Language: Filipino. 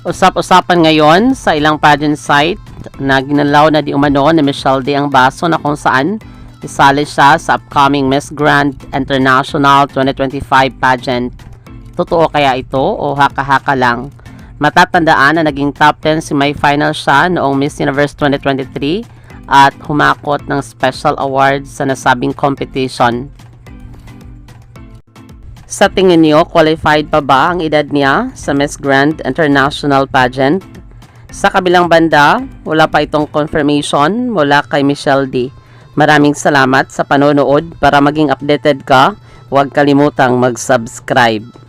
Usap-usapan ngayon sa ilang pageant site na ginalaw na di umano ni Michelle D ang baso na kung saan isali siya sa upcoming Miss Grand International 2025 pageant. Totoo kaya ito o haka-haka lang? Matatandaan na naging top 10 si May Final siya noong Miss Universe 2023 at humakot ng special award sa nasabing competition. Sa tingin niyo, qualified pa ba ang edad niya sa Miss Grand International Pageant? Sa kabilang banda, wala pa itong confirmation mula kay Michelle D. Maraming salamat sa panonood para maging updated ka. Huwag kalimutang mag-subscribe.